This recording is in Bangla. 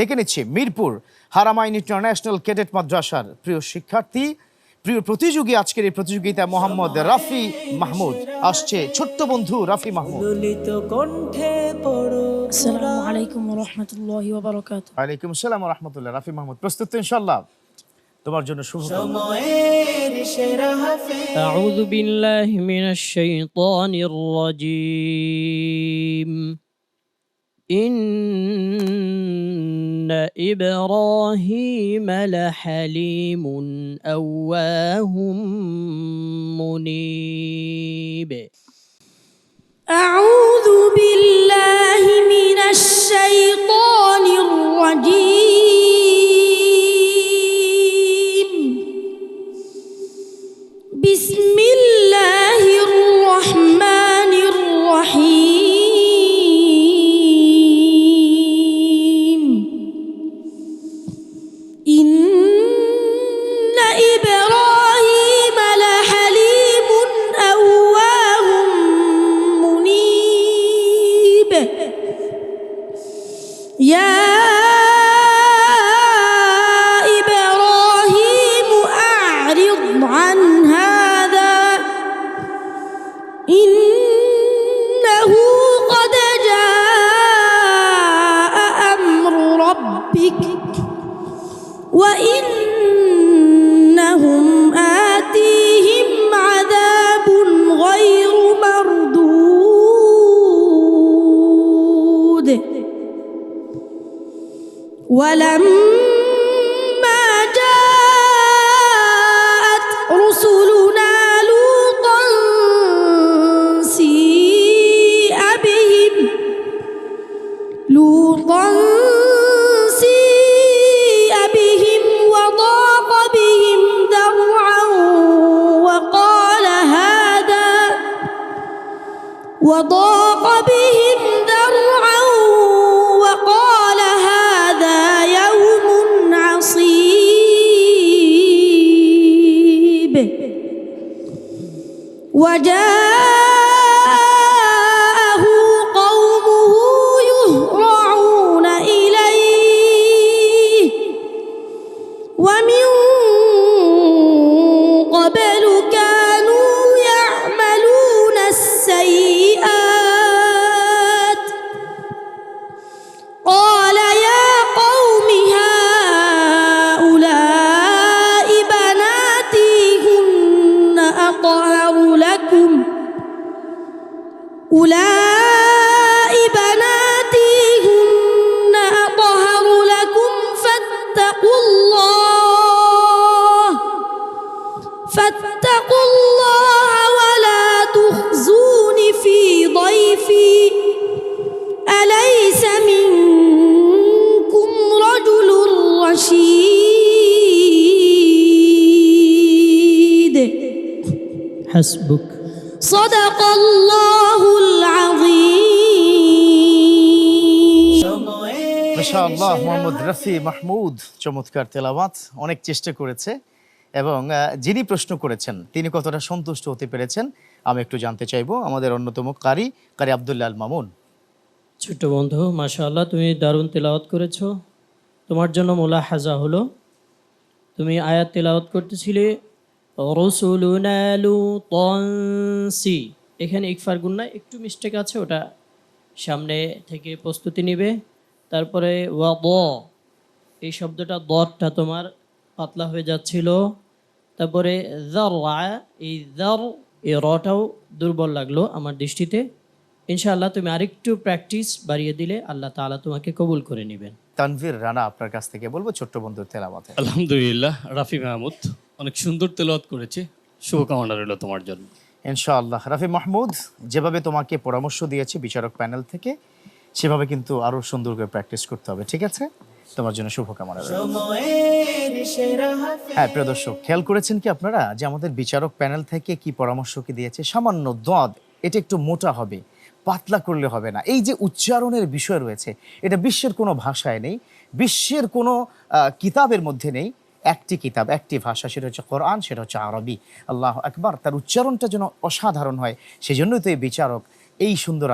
ডেকে নিচ্ছি মিরপুর হারামাইন ইন্টারন্যাশনাল ক্যাডেট মাদ্রাসার প্রিয় শিক্ষার্থী। প্রিয় প্রতিযোগী আজকের এই প্রতিযোগিতা মোহাম্মদ রাফি মাহমুদ। আসছে ছোট্ট বন্ধু রাফি মাহমুদ। আলাইকুম রাহমাতুল্লাহি ওয়া রাফি মাহমুদ। প্রস্তুত ইনশাল্লাহ তোমার জন্য শুভ إبراهيم لحليم أواه منيب. أعوذ بالله من الشيطان الرجيم. يا إبراهيم أعرض عن هذا. إنه قد جاء أمر ربك وإنهم آتيهم ولما جاءت رسلنا لوطا سيء بهم. لوطا سيء بهم وضاق بهم ذرعا وقال هذا. وضاق بهم وجاءه أولئك بناتي هن أطهر لكم فاتقوا الله فاتقوا الله ولا تخزون في ضيفي. أليس منكم رجل رشيد؟ حسبك. صدق الله মাশাআল্লাহ মোহাম্মদ রাফি মাহমুদ চমৎকার তেলাওয়াত অনেক চেষ্টা করেছে এবং যিনি প্রশ্ন করেছেন তিনি কতটা সন্তুষ্ট হতে পেরেছেন আমি একটু জানতে চাইব আমাদের অন্যতম কারি কারি আবদুল্লাহ আল মামুন। ছোট্ট বন্ধু মাশাআল্লাহ তুমি দারুণ তেলাওয়াত করেছ। তোমার জন্য মোলা হাজা হলো তুমি আয়াত তেলাওয়াত করতেছিলে রসুলুনা লুতনসি এখানে ইকফার গুন্না একটু মিস্টেক আছে ওটা সামনে থেকে প্রস্তুতি নিবে। তারপরে ওয়া দ এই শব্দটা দরটা তোমার পাতলা হয়ে যাচ্ছিল। তারপরে জার এই জার এই রটাও দুর্বল লাগল আমার দৃষ্টিতে। ইনশাআল্লাহ তুমি আরেকটু প্র্যাকটিস বাড়িয়ে দিলে আল্লাহ তাআলা তোমাকে কবুল করে নেবেন। তানভীর রানা আপনার কাছ থেকে বলব ছোট্ট বন্ধুর তেলাওয়াতে। আলহামদুলিল্লাহ রাফি মাহমুদ অনেক সুন্দর তেলাওয়াত করেছে। শুভকামনা রইল তোমার জন্য। ইনশাআল্লাহ। রাফি মাহমুদ যেভাবে তোমাকে পরামর্শ দিয়েছে বিচারক প্যানেল থেকে সেভাবে কিন্তু আরও সুন্দর করে প্র্যাকটিস করতে হবে, ঠিক আছে? তোমার জন্য শুভকামনা হ্যাঁ প্রিয় দর্শক, খেয়াল করেছেন কি আপনারা যে আমাদের বিচারক প্যানেল থেকে কি পরামর্শ কি দিয়েছে? সামান্য দদ এটা একটু মোটা হবে, পাতলা করলে হবে না। এই যে উচ্চারণের বিষয় রয়েছে, এটা বিশ্বের কোনো ভাষায় নেই, বিশ্বের কোনো কিতাবের মধ্যে নেই, একটি কিতাব, একটি ভাষা, সেটা হচ্ছে কোরআন, সেটা হচ্ছে আরবি। আল্লাহ একবার তার উচ্চারণটা যেন অসাধারণ হয়, সেজন্যই তো এই বিচারক এই সুন্দর